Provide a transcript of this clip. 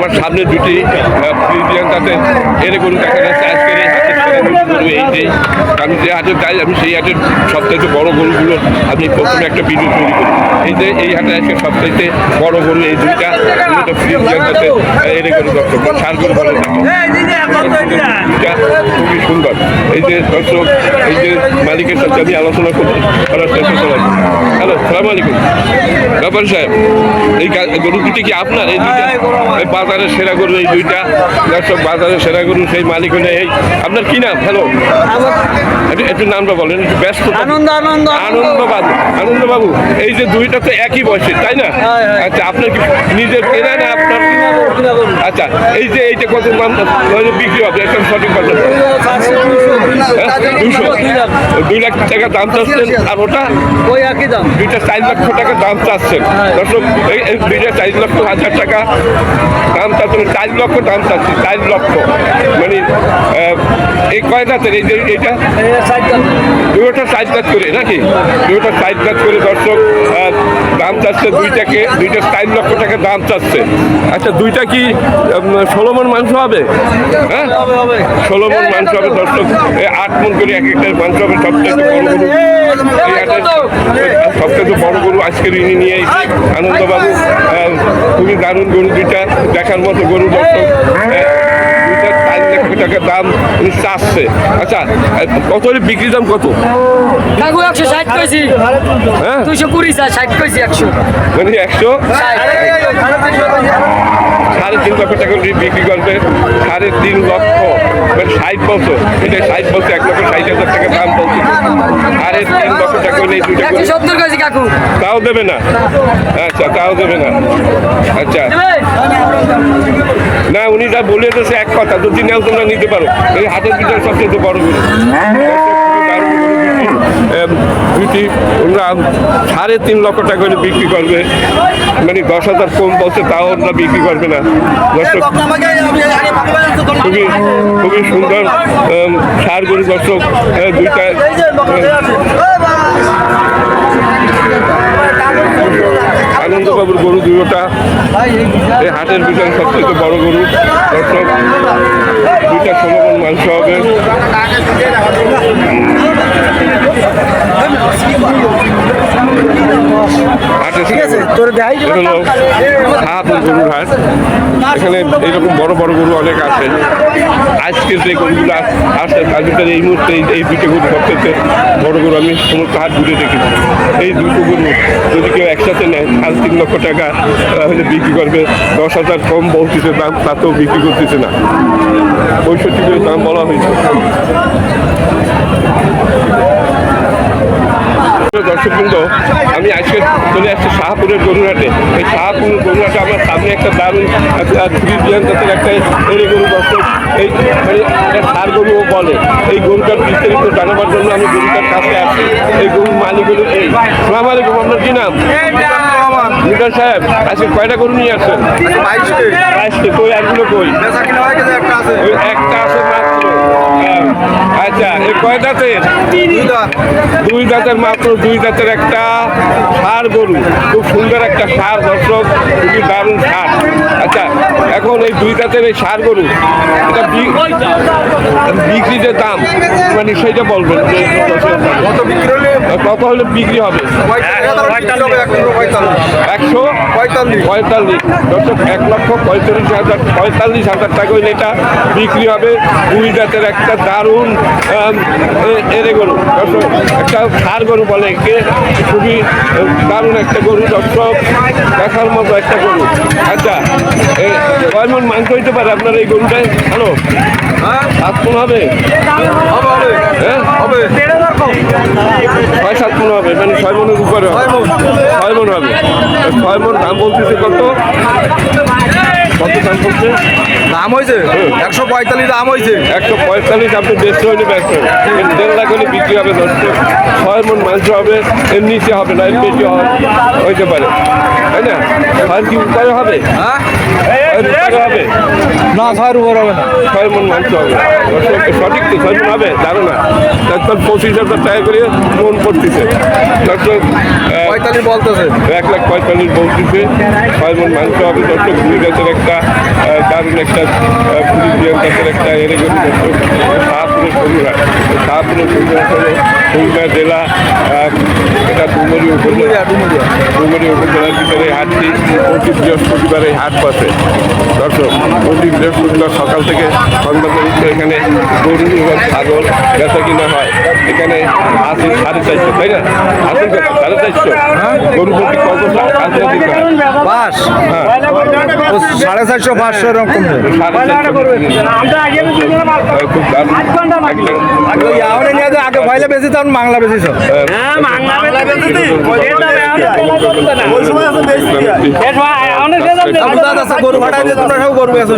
আমার সামনে দুটি তাতে এর গরু দেখা যাচ্ছে আজকের এই হাটের এই যে আমি যে হাটে যাই আমি সেই হাটের সবথেকে বড় গরুগুলো আমি প্রথমে একটা ভিডিও তৈরি করি। এই যে এই হাটে আজকে সবথেকে বড় গরু এই দুইটা দুটো ফ্রিজিয়ান তাতে এর গরু দর্শক বা সার গরু বলে থাকে খুবই সুন্দর। এই যে দর্শক এই যে মালিকের সাথে আমি আলোচনা করছি করার চেষ্টা করলাম হ্যালো সালাম আলাইকুম। ব্যাপার সাহেব এই গরু দুটি কি আপনার এই দুইটা? এই বাজারের সেরা গরু এই দুইটা। দর্শক বাজারের সেরা গরু সেই মালিক হলে এই। আপনার কি নাম? হ্যালো একটু নামটা বলেন একটু ব্যস্ত আনন্দ আনন্দ আনন্দবাবু আনন্দবাবু এই যে দুইটা তো একই বয়সে তাই না। আচ্ছা আপনার কি নিজের কেনা না আচ্ছা এই যে এইটা কত দাম হয়তো বিক্রি হবে একদম সঠিক কথা। দুশো। দুই লাখ টাকা দাম চাচ্ছেন আর ওটা ওই একই দাম। দুইটা চার লক্ষ টাকা দাম চাচ্ছেন। দর্শক এই- এই দুইটা চার লক্ষ হাজার টাকা দাম চাচ্ছেন চার লক্ষ দাম চাচ্ছি চার লক্ষ। মানে এই কয় দাঁতের এই যে এইটা? দুইটা সাইজ কাজ করে নাকি? দুইটা সাইজ কাজ করে দর্শক দাম চাচ্ছে দুইটাকে দুইটা চার লক্ষ টাকা দাম চাচ্ছে। আচ্ছা দুইটা কি ষোলো মন মাংস হবে? হ্যাঁ? ষোলো মন মাংস হবে দর্শক। আট মন করে এক একটা মাংস হবে সবচেয়ে বড় গরু। সবচেয়ে বড় গরু আজকের ইনি নিয়ে আনন্দবাবু। খুবই দারুণ গরু দুইটা দেখার মতো গরু দর্শক। চার টাকা দাম উনি আচ্ছা কত হলে বিক্রি দাম কত? কাকু একশো ষাট কইছি। হ্যাঁ? দুইশো কুড়ি ষাট কইছি একশো। মানে একশো? সাড়ে তিন লক্ষ টাকা বিক্রি করবে সাড়ে তিন লক্ষ মানে ষাট বছর। এটা ষাট বছর এক লক্ষ ষাট হাজার টাকা দাম বলছে। সাড়ে তিন লক্ষ টাকা এই দুটো তাও দেবে না। আচ্ছা তাও দেবে না। আচ্ছা। যা বলে তো সে এক কথা যদি নাও তোমরা নিতে পারো। এই হাতের ভিতরে সবচেয়ে বড় গরু ওরা সাড়ে তিন লক্ষ টাকা করে বিক্রি করবে। মানে দশ হাজার কম বলছে, তাও ওরা বিক্রি করবে না। দর্শক, খুবই খুবই সুন্দর সার গরু দর্শক দুইটা আনন্দবাবুর গরু দুটোটা। এই হাটের ভিতরে সবচেয়ে বড় গরু। দর্শক দুইটা ষোলো মন মাংস হবে আচ্ছা ঠিক আছে? তোর হাট। এখানে বড় বড় গরু অনেক আছে। আজকে যে গরুগুলো আস- আসছে, তার এই মুহূর্তে এই- দুটো গরু সবচেয়ে বড় গরু আমি সমস্ত হাট ঘুরে এই দুটো গরু যদি কেউ একসাথে নেয়, সাড়ে তিন লক্ষ টাকা তাহলে বিক্রি করবে। দশ হাজার কম বলতেছে দাম তাতেও বিক্রি করতেছে না। পঁয়ষট্টি করে দাম বলা হয়েছে। দর্শকবৃন্দ, আমি আজকে চলে আসছি শাহপুরের গরুহাটে এই শাহপুর গরুহাটে আমার সামনে একটা দারুণ ফ্রিজিয়ান জাতের একটা এড়ে গরু দর্শক এই মানে সার গরুও বলে। এই গরুটার বিস্তারিত জানাবার জন্য আমি গরুটার কাছে আসি এই গরুর মালিক হলো এই। সালাম আপনার কি নাম? মিটার সাহেব আজকে কয়টা গরু নিয়ে আসছেন? বাইশটি। কই একগুলো কই? ওই একটা আছে মাত্র। হ্যাঁ। আচ্ছা এই কয় দাঁতের? দুই দাঁতের মাত্র দুই দাঁতের একটা সার গরু। খুব সুন্দর একটা সার দর্শক খুবই দারুণ সার। আচ্ছা এখন এই দুই দাঁতের এই সার গরু এটা বিক্রি যে দাম মানে সেইটা বলবেন যে কত হলে? বিক্রি হবে? একশো পঁয়তাল্লিশ। পঁয়তাল্লিশ। দর্শক এক লক্ষ পঁয়তাল্লিশ হাজার পঁয়তাল্লিশ হাজার টাকা হইলে এটা বিক্রি হবে। দুই জাতের একটা দারুণ এরে গরু। দর্শক একটা সার গরু বলে একে খুবই দারুণ একটা গরু। দর্শক দেখার মতো একটা গরু। আচ্ছা কয় মন মাংস হইতে পারে আপনার এই গরুটায়? হ্যালো? সাত মন হবে হ্যাঁ ছয় সাত মন হবে মানে ছয় মনের উপরে হবে ছয় মন হবে ছয় মন দাম বলতেছে কত? কত দাম বলছে? দাম হয়েছে? একশো পঁয়তাল্লিশ দাম হয়েছে। একশো পঁয়তাল্লিশ আপনি দেড়শো হলে ব্যস্ত। দেড় লাখ হলে বিক্রি হবে দশশো ছয় মন মাংস হবে এর নিচে হবে না এর বেশি হবে। হইতে পারে। তাই না? ছয় কি উপরে হবে? হ্যাঁ? ছয়ের হবে? না ছয়ের উপর হবে না। ছয় মন মাংস হবে। সঠিক তো ছয় মন হবে? জানো না। তারপর পঁচিশ হাজার টাকা করে মন করতেছে দর্শক পঁয়তাল্লিশ বলতেছে। এক লাখ পঁয়তাল্লিশ বলতেছে ছয় মন মাংস হবে। দর্শক গাছের একটা দারুণ একটা বিয়ান একটা এরে শাহপুরের গরুহাট শাহপুরের গরুহাট হলো খুলনা জেলা এটা ডুমরি উপজেলা। ডুমরি উপজেলার ভিতরে এই হাটটি প্রতি বৃহস্পতিবার এই হাট বসে। দর্শক প্রতি বৃহস্পতিবার সকাল থেকে সন্ধ্যা পর্যন্ত এখানে গরু এবং ছাগল বেচা কিনা হয়। এখানে আসি সাড়ে চারশো তাই না? কত? সাড়ে চারশো। গরু প্রতি কত সাড়ে হ্যাঁ সাড়ে চারশো পাঁচশো এরকম আগে ভয়লে বেশি তখন বাংলা বেশি তো গরু ভাড়া দিয়ে তোমরা সব গরু বেছো